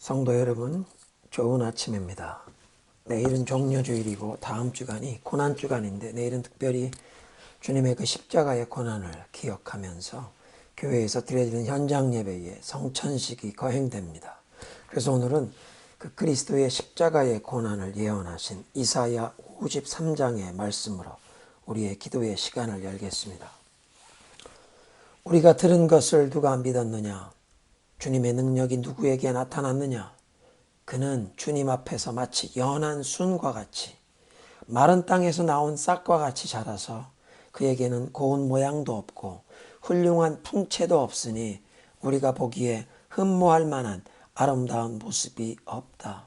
성도 여러분, 좋은 아침입니다. 내일은 종료주일이고 다음 주간이 고난 주간인데 내일은 특별히 주님의 그 십자가의 고난을 기억하면서 교회에서 드려지는 현장 예배에 성천식이 거행됩니다. 그래서 오늘은 그 그리스도의 십자가의 고난을 예언하신 이사야 53장의 말씀으로 우리의 기도의 시간을 열겠습니다. 우리가 들은 것을 누가 믿었느냐? 주님의 능력이 누구에게 나타났느냐? 그는 주님 앞에서 마치 연한 순과 같이 마른 땅에서 나온 싹과 같이 자라서 그에게는 고운 모양도 없고 훌륭한 풍채도 없으니 우리가 보기에 흠모할 만한 아름다운 모습이 없다.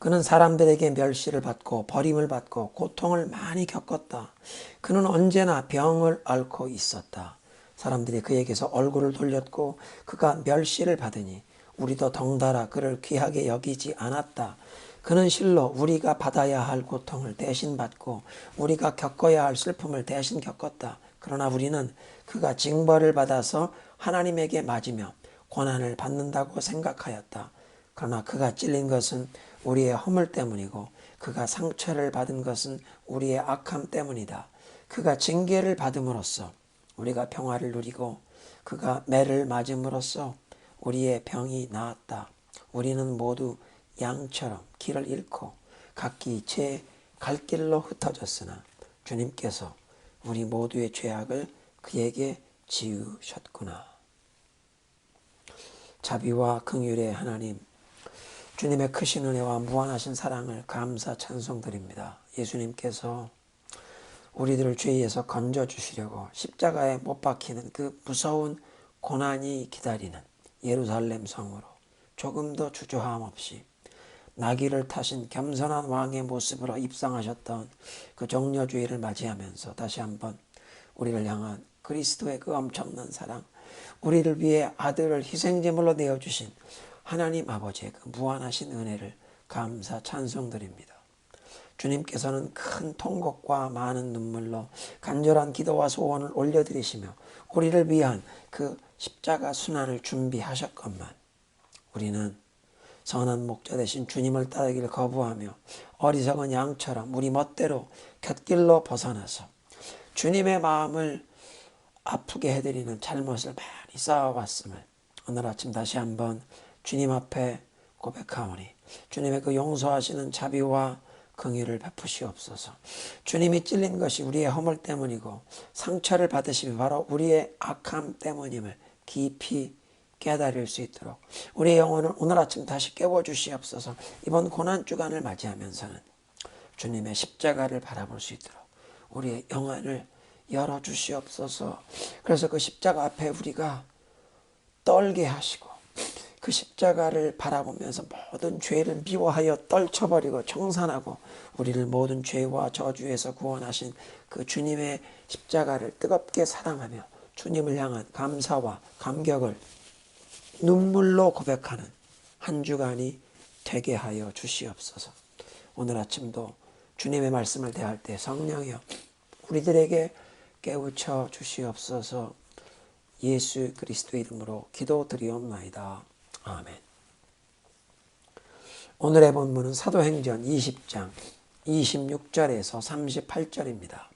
그는 사람들에게 멸시를 받고 버림을 받고 고통을 많이 겪었다. 그는 언제나 병을 앓고 있었다. 사람들이 그에게서 얼굴을 돌렸고 그가 멸시를 받으니 우리도 덩달아 그를 귀하게 여기지 않았다. 그는 실로 우리가 받아야 할 고통을 대신 받고 우리가 겪어야 할 슬픔을 대신 겪었다. 그러나 우리는 그가 징벌을 받아서 하나님에게 맞으며 고난을 받는다고 생각하였다. 그러나 그가 찔린 것은 우리의 허물 때문이고 그가 상처를 받은 것은 우리의 악함 때문이다. 그가 징계를 받음으로써 우리가 평화를 누리고 그가 매를 맞음으로써 우리의 병이 나았다. 우리는 모두 양처럼 길을 잃고 각기 제 갈 길로 흩어졌으나 주님께서 우리 모두의 죄악을 그에게 지우셨구나. 자비와 긍휼의 하나님, 주님의 크신 은혜와 무한하신 사랑을 감사 찬송드립니다. 예수님께서 우리들을 죄에서 건져 주시려고 십자가에 못 박히는 그 무서운 고난이 기다리는 예루살렘 성으로 조금도 주저함 없이 나귀를 타신 겸손한 왕의 모습으로 입상하셨던 그 종려주의를 맞이하면서 다시 한번 우리를 향한 그리스도의 그 엄청난 사랑, 우리를 위해 아들을 희생제물로 내어주신 하나님 아버지의 그 무한하신 은혜를 감사 찬송드립니다. 주님께서는 큰 통곡과 많은 눈물로 간절한 기도와 소원을 올려드리시며 우리를 위한 그 십자가 순환을 준비하셨건만 우리는 선한 목자 대신 주님을 따르기를 거부하며 어리석은 양처럼 우리 멋대로 곁길로 벗어나서 주님의 마음을 아프게 해드리는 잘못을 많이 쌓아왔음을 오늘 아침 다시 한번 주님 앞에 고백하오니 주님의 그 용서하시는 자비와 긍휼을 베푸시옵소서. 주님이 찔린 것이 우리의 허물 때문이고 상처를 받으심이 바로 우리의 악함 때문임을 깊이 깨달을 수 있도록 우리의 영혼을 오늘 아침 다시 깨워 주시옵소서. 이번 고난 주간을 맞이하면서는 주님의 십자가를 바라볼 수 있도록 우리의 영혼을 열어 주시옵소서. 그래서 그 십자가 앞에 우리가 떨게 하시고 그 십자가를 바라보면서 모든 죄를 미워하여 떨쳐버리고 청산하고 우리를 모든 죄와 저주에서 구원하신 그 주님의 십자가를 뜨겁게 사랑하며 주님을 향한 감사와 감격을 눈물로 고백하는 한 주간이 되게 하여 주시옵소서. 오늘 아침도 주님의 말씀을 대할 때 성령이여 우리들에게 깨우쳐 주시옵소서. 예수 그리스도 이름으로 기도드리옵나이다. 아멘. 오늘의 본문은 사도행전 20장 26절에서 38절입니다.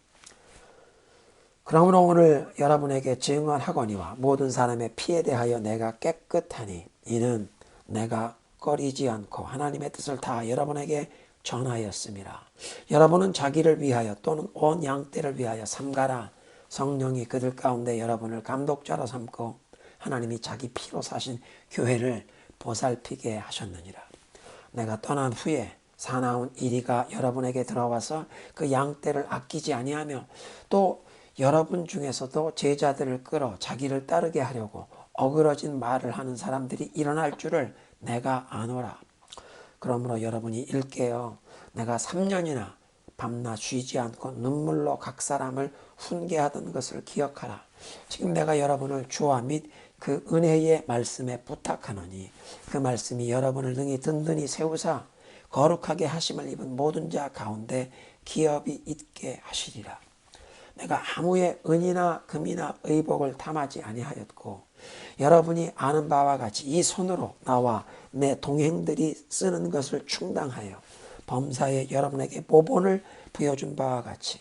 그러므로 오늘 여러분에게 증언하거니와 모든 사람의 피에 대하여 내가 깨끗하니 이는 내가 꺼리지 않고 하나님의 뜻을 다 여러분에게 전하였습니다. 여러분은 자기를 위하여 또는 온 양떼를 위하여 삼가라. 성령이 그들 가운데 여러분을 감독자로 삼고 하나님이 자기 피로 사신 교회를 보살피게 하셨느니라. 내가 떠난 후에 사나운 이리가 여러분에게 들어와서 그 양떼를 아끼지 아니하며 또 여러분 중에서도 제자들을 끌어 자기를 따르게 하려고 어그러진 말을 하는 사람들이 일어날 줄을 내가 아노라. 그러므로 여러분이 일깨어 내가 3년이나 밤낮 쉬지 않고 눈물로 각 사람을 훈계하던 것을 기억하라. 지금 내가 여러분을 주와 및 그 은혜의 말씀에 부탁하노니 그 말씀이 여러분을 등이 든든히 세우사 거룩하게 하심을 입은 모든 자 가운데 기업이 있게 하시리라. 내가 아무의 은이나 금이나 의복을 탐하지 아니하였고 여러분이 아는 바와 같이 이 손으로 나와 내 동행들이 쓰는 것을 충당하여 범사에 여러분에게 모본을 부여준 바와 같이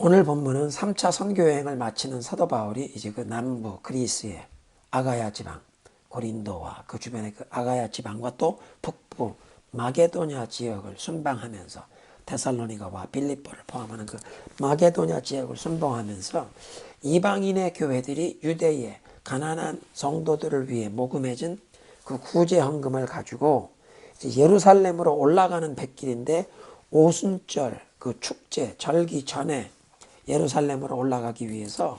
오늘 본문은 3차 선교 여행을 마치는 사도 바울이 이제 그 남부 그리스의 아가야 지방 고린도와 그 주변의 그 아가야 지방과 또 북부 마게도냐 지역을 순방하면서 테살로니가와 빌립보를 포함하는 그 마게도냐 지역을 순방하면서 이방인의 교회들이 유대의 가난한 성도들을 위해 모금해진 그 구제 헌금을 가지고 예루살렘으로 올라가는 백길인데 오순절 그 축제 절기 전에 예루살렘으로 올라가기 위해서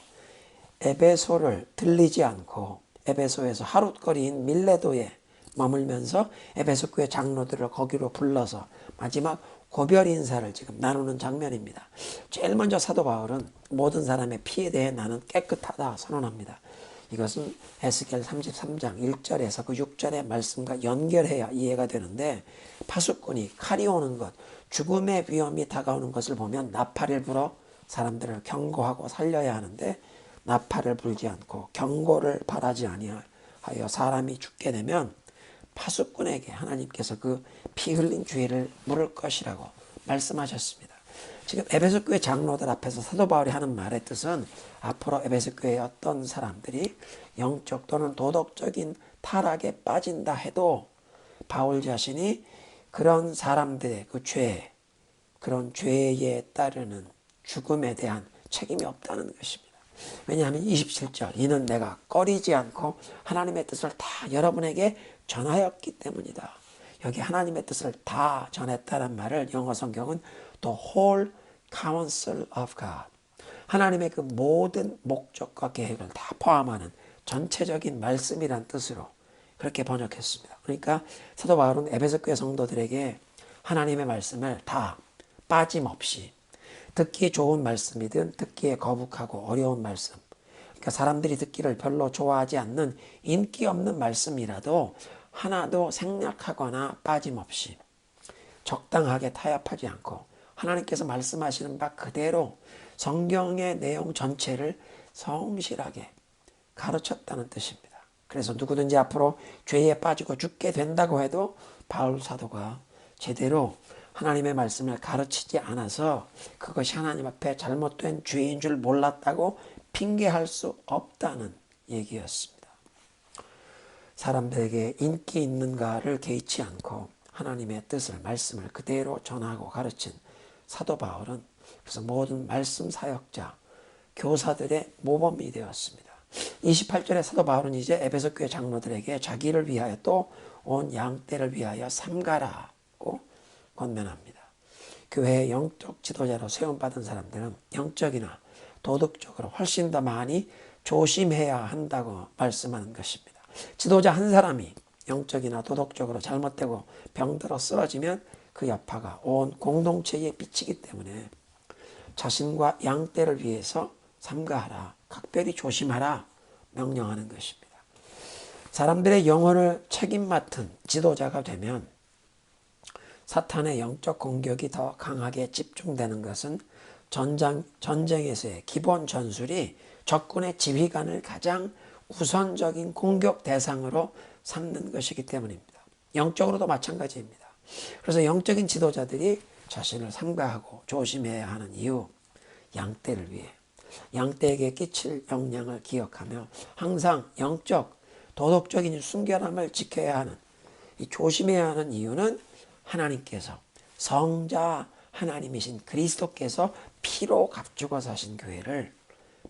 에베소를 들리지 않고 에베소에서 하룻거리인 밀레도에 머물면서 에베소 교회 장로들을 거기로 불러서 마지막 고별 인사를 지금 나누는 장면입니다. 제일 먼저 사도 바울은 모든 사람의 피에 대해 나는 깨끗하다 선언합니다. 이것은 에스겔 33장 1절에서 그 6절의 말씀과 연결해야 이해가 되는데 파수꾼이 칼이 오는 것, 죽음의 위험이 다가오는 것을 보면 나팔을 불어 사람들을 경고하고 살려야 하는데 나팔을 불지 않고 경고를 바라지 아니하여 사람이 죽게 되면 파수꾼에게 하나님께서 그 피 흘린 죄를 물을 것이라고 말씀하셨습니다. 지금 에베소 교회 장로들 앞에서 사도 바울이 하는 말의 뜻은 앞으로 에베소 교회의 어떤 사람들이 영적 또는 도덕적인 타락에 빠진다 해도 바울 자신이 그런 사람들의 그 죄, 그런 죄에 따르는 죽음에 대한 책임이 없다는 것입니다. 왜냐하면 27절 이는 내가 꺼리지 않고 하나님의 뜻을 다 여러분에게 전하였기 때문이다. 여기 하나님의 뜻을 다 전했다는 말을 영어 성경은 the whole counsel of God 하나님의 그 모든 목적과 계획을 다 포함하는 전체적인 말씀이란 뜻으로 그렇게 번역했습니다. 그러니까 사도 바울은 에베소 교회 성도들에게 하나님의 말씀을 다 빠짐없이 듣기 좋은 말씀이든 듣기에 거북하고 어려운 말씀 그러니까 사람들이 듣기를 별로 좋아하지 않는 인기 없는 말씀이라도 하나도 생략하거나 빠짐없이 적당하게 타협하지 않고 하나님께서 말씀하시는 바 그대로 성경의 내용 전체를 성실하게 가르쳤다는 뜻입니다. 그래서 누구든지 앞으로 죄에 빠지고 죽게 된다고 해도 바울 사도가 제대로 하나님의 말씀을 가르치지 않아서 그것이 하나님 앞에 잘못된 죄인 줄 몰랐다고 핑계할 수 없다는 얘기였습니다. 사람들에게 인기 있는가를 개의치 않고 하나님의 뜻을 말씀을 그대로 전하고 가르친 사도 바울은 그래서 모든 말씀 사역자 교사들의 모범이 되었습니다. 28절에 사도 바울은 이제 에베소 교회 장로들에게 자기를 위하여 또 온 양떼를 위하여 삼가라고 권면합니다. 교회의 영적 지도자로 세움받은 사람들은 영적이나 도덕적으로 훨씬 더 많이 조심해야 한다고 말씀하는 것입니다. 지도자 한 사람이 영적이나 도덕적으로 잘못되고 병들어 쓰러지면 그 여파가 온 공동체에 미치기 때문에 자신과 양떼를 위해서 삼가하라, 각별히 조심하라 명령하는 것입니다. 사람들의 영혼을 책임 맡은 지도자가 되면 사탄의 영적 공격이 더 강하게 집중되는 것은 전장, 전쟁에서의 기본 전술이 적군의 지휘관을 가장 우선적인 공격 대상으로 삼는 것이기 때문입니다. 영적으로도 마찬가지입니다. 그래서 영적인 지도자들이 자신을 삼가하고 조심해야 하는 이유, 양떼를 위해 양떼에게 끼칠 영향을 기억하며 항상 영적, 도덕적인 순결함을 지켜야 하는 이 조심해야 하는 이유는 하나님께서 성자 하나님이신 그리스도께서 피로 값주고 사신 교회를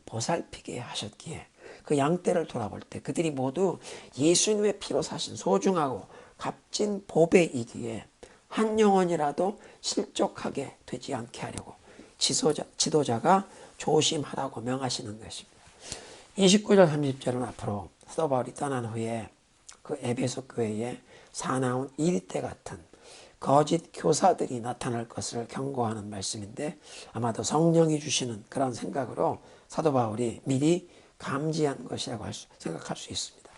보살피게 하셨기에 그 양떼를 돌아볼 때 그들이 모두 예수님의 피로 사신 소중하고 값진 보배이기에 한 영혼이라도 실족하게 되지 않게 하려고 지도자, 지도자가 조심하라고 명하시는 것입니다. 29절 30절은 앞으로 사도 바울이 떠난 후에 그 에베소 교회에 사나운 이리때 같은 거짓 교사들이 나타날 것을 경고하는 말씀인데 아마도 성령이 주시는 그런 생각으로 사도 바울이 미리 감지한 것이라고 할 수, 생각할 수 있습니다.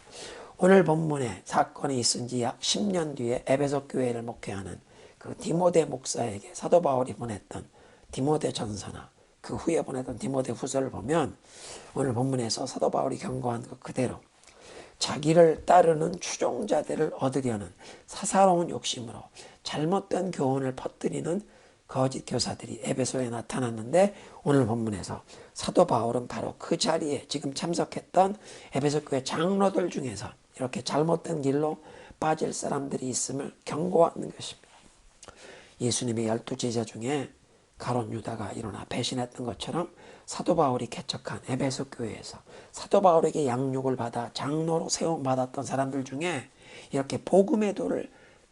오늘 본문에 사건이 있은 지 약 10년 뒤에 에베소 교회를 목회하는 그 디모데 목사에게 사도 바울이 보냈던 디모데 전서나 그 후에 보냈던 디모데 후서를 보면 오늘 본문에서 사도 바울이 경고한 것 그대로 자기를 따르는 추종자들을 얻으려는 사사로운 욕심으로 잘못된 교훈을 퍼뜨리는 거짓 교사들이 에베소에 나타났는데 오늘 본문에서 사도 바울은 바로 그 자리에 지금 참석했던 에베소 교회 장로들 중에서 이렇게 잘못된 길로 빠질 사람들이 있음을 경고하는 것입니다. 예수님의 열두 제자 중에 가론 유다가 일어나 배신했던 것처럼 사도 바울이 개척한 에베소 교회에서 사도 바울에게 양육을 받아 장로로 세움 받았던 사람들 중에 이렇게 복음의 도를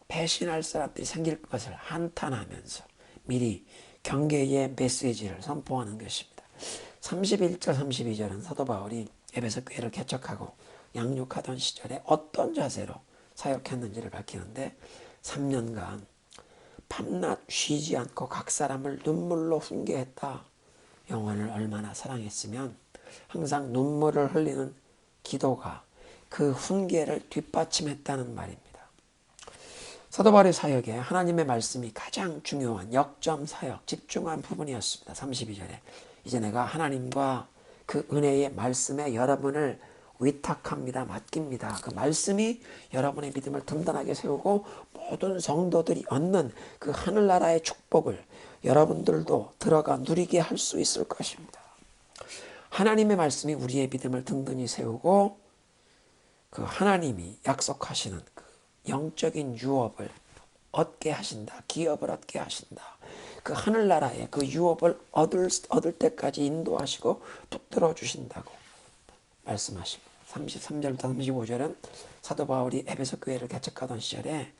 배신할 사람들이 생길 것을 한탄하면서 미리 경계의 메시지를 선포하는 것입니다. 31절 32절은 사도 바울이 에베소 교회를 개척하고 양육하던 시절에 어떤 자세로 사역했는지를 밝히는데 3년간 밤낮 쉬지 않고 각 사람을 눈물로 훈계했다. 영혼을 얼마나 사랑했으면 항상 눈물을 흘리는 기도가 그 훈계를 뒷받침했다는 말입니다. 사도 바울의 사역에 하나님의 말씀이 가장 중요한 역점 사역, 집중한 부분이었습니다. 32절에 이제 내가 하나님과 그 은혜의 말씀에 여러분을 위탁합니다. 맡깁니다. 그 말씀이 여러분의 믿음을 든든하게 세우고 모든 성도들이 얻는 그 하늘나라의 축복을 여러분들도 들어가 누리게 할 수 있을 것입니다. 하나님의 말씀이 우리의 믿음을 든든히 세우고 그 하나님이 약속하시는 그 영적인 유업을 얻게 하신다. 기업을 얻게 하신다. 그 하늘나라의 그 유업을 얻을, 얻을 때까지 인도하시고 붙들어 주신다고 말씀하십니다. 33절부터 35절은 사도 바울이 에베소 교회를 개척하던 시절에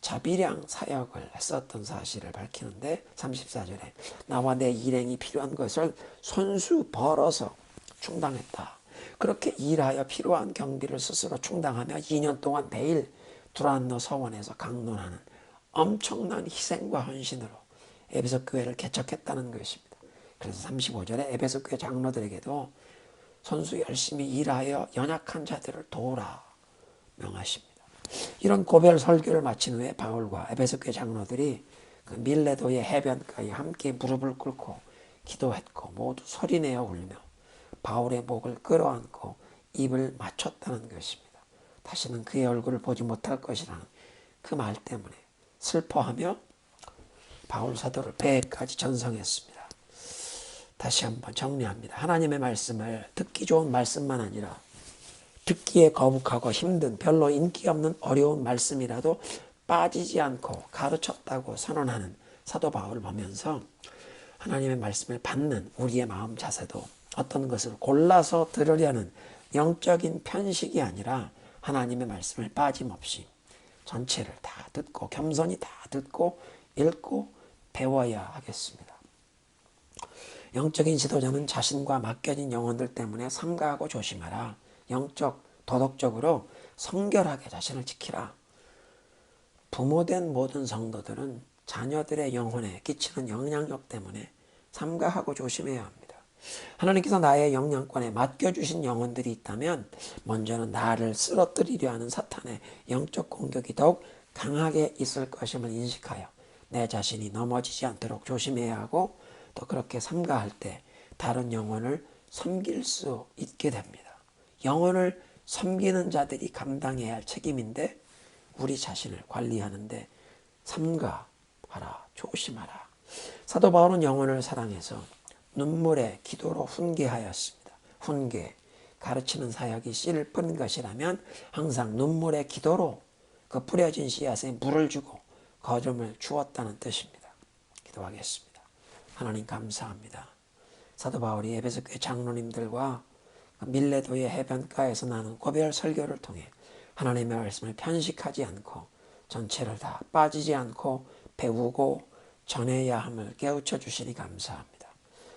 자비량 사역을 했었던 사실을 밝히는데 34절에 나와 내 일행이 필요한 것을 손수 벌어서 충당했다. 그렇게 일하여 필요한 경비를 스스로 충당하며 2년 동안 매일 두란노 서원에서 강론하는 엄청난 희생과 헌신으로 에베소 교회를 개척했다는 것입니다. 그래서 35절에 에베소 교회 장로들에게도 선수 열심히 일하여 연약한 자들을 도우라 명하십니다. 이런 고별 설교를 마친 후에 바울과 에베소 교회 장로들이 그 밀레도의 해변가에 함께 무릎을 꿇고 기도했고 모두 소리내어 울며 바울의 목을 끌어안고 입을 맞췄다는 것입니다. 다시는 그의 얼굴을 보지 못할 것이라는 그 말 때문에 슬퍼하며 바울 사도를 배까지 전성했습니다. 다시 한번 정리합니다. 하나님의 말씀을 듣기 좋은 말씀만 아니라 듣기에 거북하고 힘든 별로 인기 없는 어려운 말씀이라도 빠지지 않고 가르쳤다고 선언하는 사도 바울을 보면서 하나님의 말씀을 받는 우리의 마음 자세도 어떤 것을 골라서 들으려는 영적인 편식이 아니라 하나님의 말씀을 빠짐없이 전체를 다 듣고 겸손히 다 듣고 읽고 배워야 하겠습니다. 영적인 지도자는 자신과 맡겨진 영혼들 때문에 삼가하고 조심하라. 영적, 도덕적으로 성결하게 자신을 지키라. 부모된 모든 성도들은 자녀들의 영혼에 끼치는 영향력 때문에 삼가하고 조심해야 합니다. 하나님께서 나의 영향권에 맡겨주신 영혼들이 있다면 먼저는 나를 쓰러뜨리려 하는 사탄의 영적 공격이 더욱 강하게 있을 것임을 인식하여 내 자신이 넘어지지 않도록 조심해야 하고 또 그렇게 삼가할 때 다른 영혼을 섬길 수 있게 됩니다. 영혼을 섬기는 자들이 감당해야 할 책임인데 우리 자신을 관리하는데 삼가하라 조심하라. 사도 바울은 영혼을 사랑해서 눈물의 기도로 훈계하였습니다. 훈계 가르치는 사역이 씨를 뿌린 것이라면 항상 눈물의 기도로 그 뿌려진 씨앗에 물을 주고 거름을 주었다는 뜻입니다. 기도하겠습니다. 하나님 감사합니다. 사도 바울이 에베소 교회 장로님들과 밀레도의 해변가에서 나눈 고별 설교를 통해 하나님의 말씀을 편식하지 않고 전체를 다 빠지지 않고 배우고 전해야 함을 깨우쳐 주시니 감사합니다.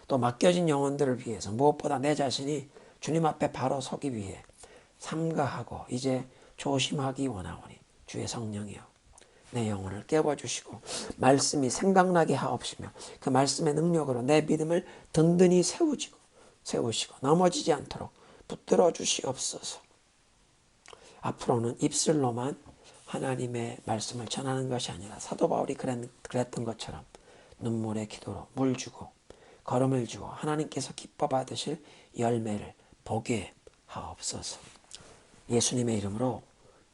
또 맡겨진 영혼들을 위해서 무엇보다 내 자신이 주님 앞에 바로 서기 위해 삼가하고 이제 조심하기 원하오니 주의 성령이여 내 영혼을 깨워주시고 말씀이 생각나게 하옵시며 그 말씀의 능력으로 내 믿음을 든든히 세우시고 세우시고 넘어지지 않도록 붙들어 주시옵소서. 앞으로는 입술로만 하나님의 말씀을 전하는 것이 아니라 사도 바울이 그랬던 것처럼 눈물의 기도로 물 주고 걸음을 주고 하나님께서 기뻐 받으실 열매를 보게 하옵소서. 예수님의 이름으로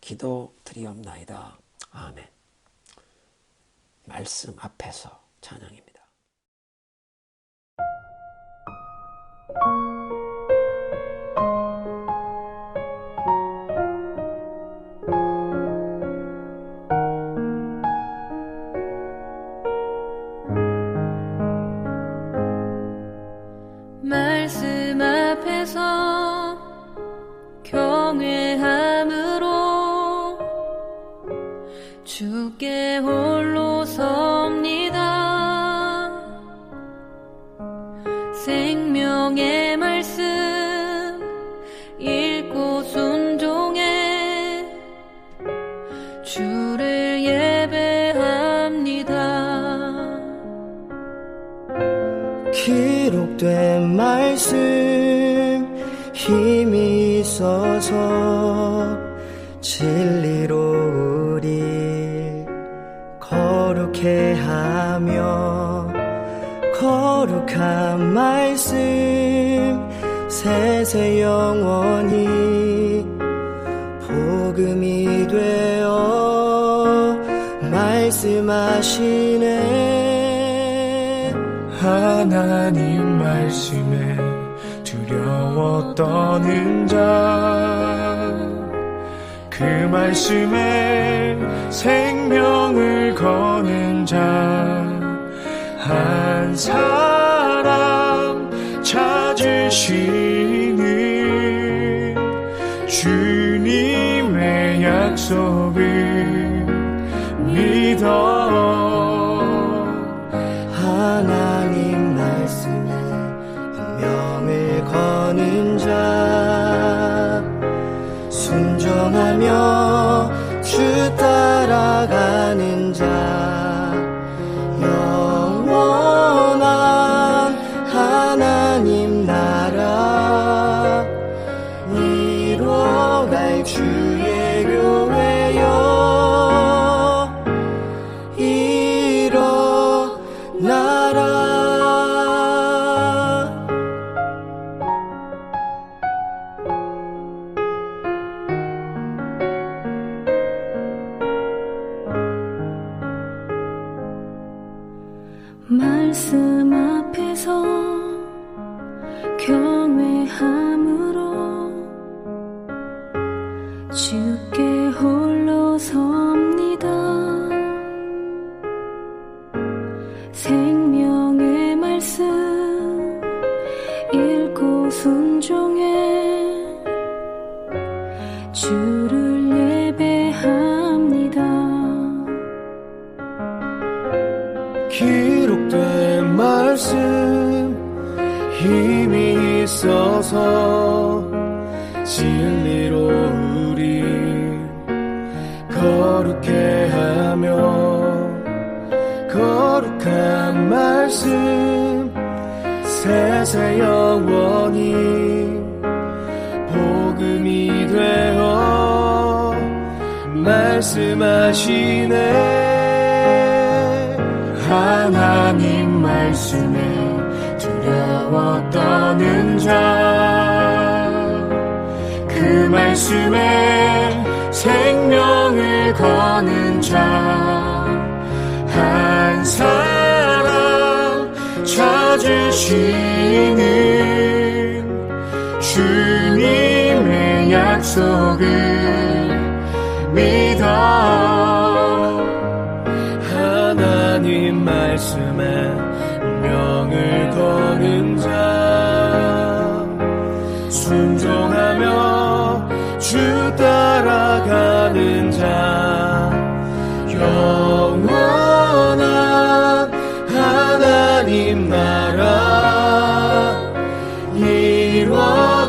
기도 드리옵나이다. 아멘. 말씀 앞에서 찬양입니다. 기록 진리로 우리 거룩해 하며 거룩한 말씀 세세 영원히 복음이 되어 말씀하시네. 하나님 말씀에 떠는 자 그 말씀에 생명을 거는 자 한 사람 찾으시는 주님의 약속을 믿어 있어서 진리로 우리 거룩해 하며 거룩한 말씀 세세 영원히 복음이 되어 말씀하시네 하나님 말씀에 두려워 떠는 자 그 말씀에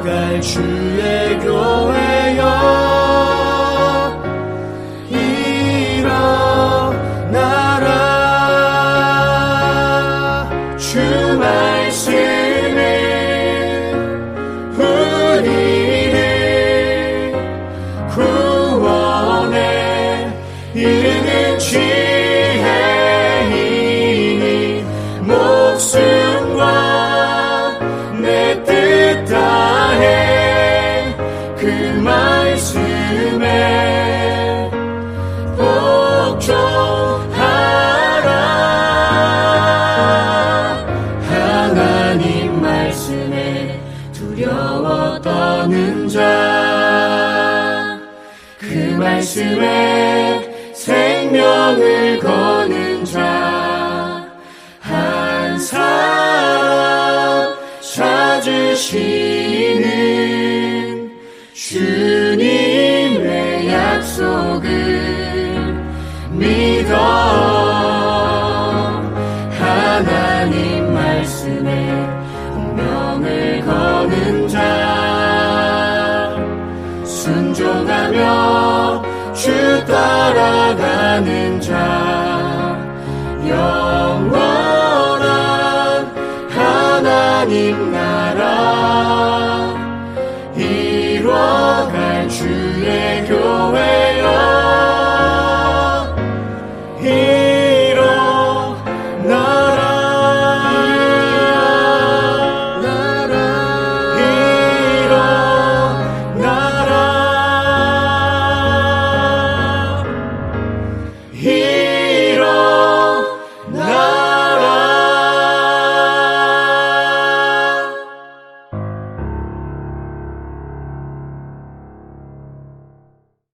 이뤄갈 주의 교회 말씀에 두려워 떠는 자 그 말씀에 생명을 거는 자한 사람 찾으시 하나님 나라 이뤄갈 주의 교회.